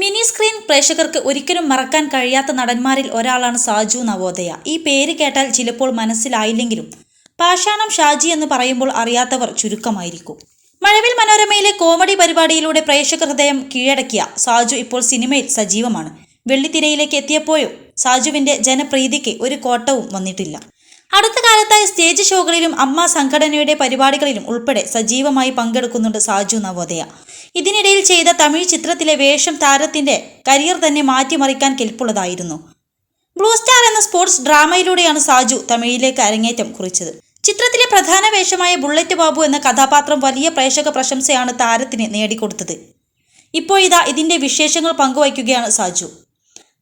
Mini screen പ്രേക്ഷകർക്ക് ഒരിക്കലും മറക്കാൻ കഴിയാത്ത നടന്മാരിൽ ഒരാളാണ് സാജു നവോദയ. ഈ പേര് കേട്ടാൽ ചിലപ്പോൾ മനസ്സിലായില്ലെങ്കിലും പാഷാണം ഷാജി എന്ന് പറയുമ്പോൾ അറിയാത്തവർ ചുരുക്കമായിരിക്കും. മഴവിൽ മനോരമയിലെ കോമഡി പരിപാടിയിലൂടെ പ്രേക്ഷക ഹൃദയം കീഴടക്കിയ സാജു ഇപ്പോൾ സിനിമയിൽ സജീവമാണ്. വെള്ളിത്തിരയിലേക്ക് എത്തിയപ്പോഴും സാജുവിന്റെ ജനപ്രീതിക്ക് ഒരു കോട്ടവും വന്നിട്ടില്ല. അടുത്ത കാലത്തായി സ്റ്റേജ് ഷോകളിലും അമ്മ സംഘടനയുടെ പരിപാടികളിലും ഉൾപ്പെടെ സജീവമായി പങ്കെടുക്കുന്നുണ്ട് സാജു നവോദയ. ഇതിനിടയിൽ ചെയ്ത തമിഴ് ചിത്രത്തിലെ വേഷം താരത്തിന്റെ കരിയർ തന്നെ മാറ്റിമറിക്കാൻ കെൽപ്പുള്ളതായിരുന്നു. ബ്ലൂ സ്റ്റാർ എന്ന സ്പോർട്സ് ഡ്രാമയിലൂടെയാണ് സാജു തമിഴിലേക്ക് അരങ്ങേറ്റം കുറിച്ചത്. ചിത്രത്തിലെ പ്രധാന വേഷമായ ബുള്ളറ്റ് ബാബു എന്ന കഥാപാത്രം വലിയ പ്രേക്ഷക പ്രശംസയാണ് താരത്തിന് നേടിക്കൊടുത്തത്. ഇപ്പോഴിതാ ഇതിന്റെ വിശേഷങ്ങൾ പങ്കുവയ്ക്കുകയാണ് സാജു.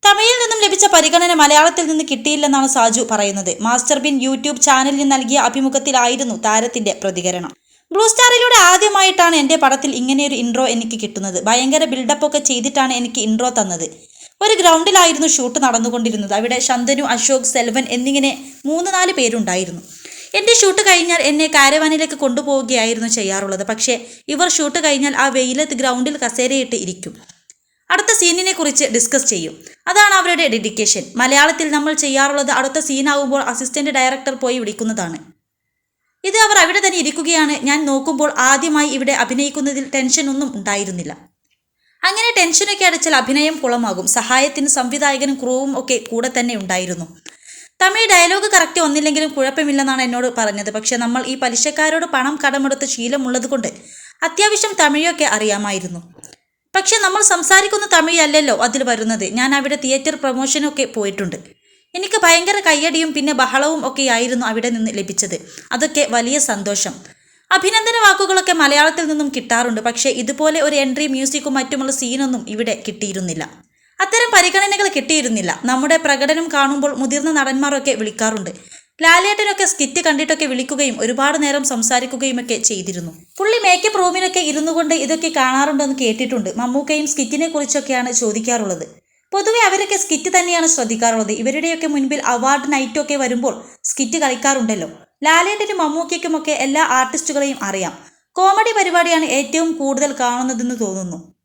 തമിഴിൽ നിന്നും ലഭിച്ച പരിഗണന മലയാളത്തിൽ നിന്ന് കിട്ടിയില്ലെന്നാണ് സാജു പറയുന്നത്. മാസ്റ്റർ ബിൻ യൂട്യൂബ് ചാനലിന് നൽകിയ അഭിമുഖത്തിലായിരുന്നു താരത്തിന്റെ പ്രതികരണം. ബ്ലൂ സ്റ്റാറിലൂടെ ആദ്യമായിട്ടാണ് എന്റെ പടത്തിൽ ഇങ്ങനെയൊരു ഇൻട്രോ എനിക്ക് കിട്ടുന്നത്. ഭയങ്കര ബിൽഡപ്പ് ഒക്കെ ചെയ്തിട്ടാണ് എനിക്ക് ഇൻട്രോ തന്നത്. ഒരു ഗ്രൗണ്ടിലായിരുന്നു ഷൂട്ട് നടന്നുകൊണ്ടിരുന്നത്. അവിടെ ശന്തനു അശോക് സെൽവൻ എന്നിങ്ങനെ മൂന്ന് നാല് പേരുണ്ടായിരുന്നു. എന്റെ ഷൂട്ട് കഴിഞ്ഞാൽ എന്നെ കാരവാനിലേക്ക് കൊണ്ടുപോവുകയായിരുന്നു ചെയ്യാറുള്ളത്. പക്ഷേ ഇവർ ഷൂട്ട് കഴിഞ്ഞാൽ ആ വെയിലത്ത് ഗ്രൗണ്ടിൽ കസേരയിട്ട് ഇരിക്കും. അടുത്ത സീനിനെ കുറിച്ച് ഡിസ്കസ് ചെയ്യും. അതാണ് അവരുടെ ഡെഡിക്കേഷൻ മലയാളത്തിൽ നമ്മൾ ചെയ്യാറുള്ളത് അടുത്ത സീനാവുമ്പോൾ അസിസ്റ്റന്റ് ഡയറക്ടർ പോയി വിളിക്കുന്നതാണ്. ഇത് അവർ അവിടെ തന്നെ ഇരിക്കുകയാണ്. ഞാൻ നോക്കുമ്പോൾ ആദ്യമായി ഇവിടെ അഭിനയിക്കുന്നതിൽ ടെൻഷൻ ഒന്നും ഉണ്ടായിരുന്നില്ല. അങ്ങനെ ടെൻഷനൊക്കെ അടച്ചാൽ അഭിനയം കുളമാകും. സഹായത്തിന് സംവിധായകനും ക്രൂവും ഒക്കെ കൂടെ തന്നെ ഉണ്ടായിരുന്നു. തമിഴ് ഡയലോഗ് കറക്റ്റ് ഒന്നില്ലെങ്കിലും കുഴപ്പമില്ലെന്നാണ് എന്നോട് പറഞ്ഞത്. പക്ഷെ നമ്മൾ ഈ പലിശക്കാരോട് പണം കടമെടുത്ത് ശീലമുള്ളത് കൊണ്ട് അത്യാവശ്യം തമിഴൊക്കെ അറിയാമായിരുന്നു. പക്ഷെ നമ്മൾ സംസാരിക്കുന്ന തമിഴല്ലല്ലോ അതിൽ വരുന്നത്. ഞാൻ അവിടെ തിയേറ്റർ പ്രൊമോഷനൊക്കെ പോയിട്ടുണ്ട്. എനിക്ക് ഭയങ്കര കയ്യടിയും പിന്നെ ബഹളവും ഒക്കെ ആയിരുന്നു അവിടെ നിന്ന് ലഭിച്ചത്. അതൊക്കെ വലിയ സന്തോഷം. അഭിനന്ദന വാക്കുകളൊക്കെ മലയാളത്തിൽ നിന്നും കിട്ടാറുണ്ട്. പക്ഷേ ഇതുപോലെ ഒരു എൻട്രി മ്യൂസിക്കും മറ്റുമുള്ള സീനൊന്നും ഇവിടെ കിട്ടിയിരുന്നില്ല. അത്തരം പരിഗണനകൾ കിട്ടിയിരുന്നില്ല. നമ്മുടെ പ്രകടനം കാണുമ്പോൾ മുതിർന്ന നടന്മാരൊക്കെ വിളിക്കാറുണ്ട്. ലാലേട്ടനൊക്കെ സ്കിറ്റ് കണ്ടിട്ടൊക്കെ വിളിക്കുകയും ഒരുപാട് നേരം സംസാരിക്കുകയും ഒക്കെ ചെയ്തിരുന്നു. പുള്ളി മേക്കപ്പ് റൂമിലൊക്കെ ഇരുന്നു കൊണ്ട് ഇതൊക്കെ കാണാറുണ്ടെന്ന് കേട്ടിട്ടുണ്ട്. മമ്മൂക്കയും സ്കിറ്റിനെ കുറിച്ചൊക്കെയാണ് ചോദിക്കാറുള്ളത്. പൊതുവെ അവരൊക്കെ സ്കിറ്റ് തന്നെയാണ് ശ്രദ്ധിക്കാറുള്ളത്. ഇവരുടെയൊക്കെ മുൻപിൽ അവാർഡ് നൈറ്റ് ഒക്കെ വരുമ്പോൾ സ്കിറ്റ് കളിക്കാറുണ്ടല്ലോ. ലാലേട്ടനും മമ്മൂക്കയ്ക്കുമൊക്കെ എല്ലാ ആർട്ടിസ്റ്റുകളെയും അറിയാം. കോമഡി പരിപാടിയാണ് ഏറ്റവും കൂടുതൽ കാണുന്നതെന്ന് തോന്നുന്നു.